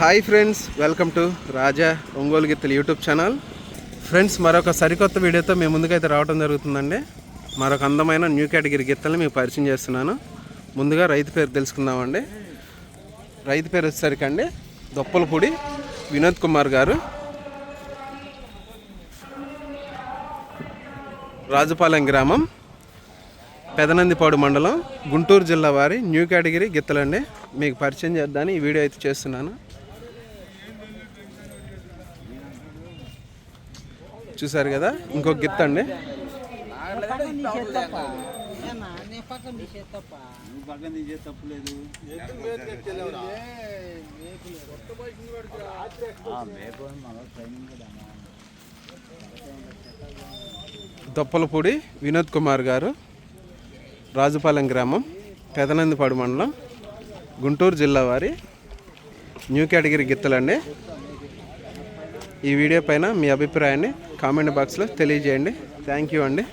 Hi friends welcome to Raja Ongole గిత్తలు YouTube channel friends మరొక సరికొత్త వీడియోతో మేము ముందుకైతే రావడం జరుగుతుందండి. మరొక అందమైన న్యూ కేటగిరీ గిత్తల్ని మీకు పరిచయం చేస్తున్నాను. ముందుగా రైతు పేరు తెలుసుకుందామండి. రైతు పేరు వచ్చేసరికి అండి దొప్పలపూడి వినోద్ కుమార్ గారు. రాజుపాలెం గ్రామం పెదనందిపాడు మండలం గుంటూరు జిల్లా వారి న్యూ కేటగిరీ గిత్తలండి మీకు పరిచయం చేద్దామని ఈ వీడియో అయితే చేస్తున్నాను. చూసారు కదా? ఇంకొక గిత్త అండి. దొప్పలపూడి వినోద్ కుమార్ గారు రాజుపాలెం గ్రామం పెదనందిపాడు మండలం గుంటూరు జిల్లా వారి న్యూ కేటగిరీ గిత్తలండి. ఈ వీడియో పైన మీ అభిప్రాయాన్ని కామెంట్ బాక్స్లో తెలియజేయండి. థ్యాంక్ యూ అండి.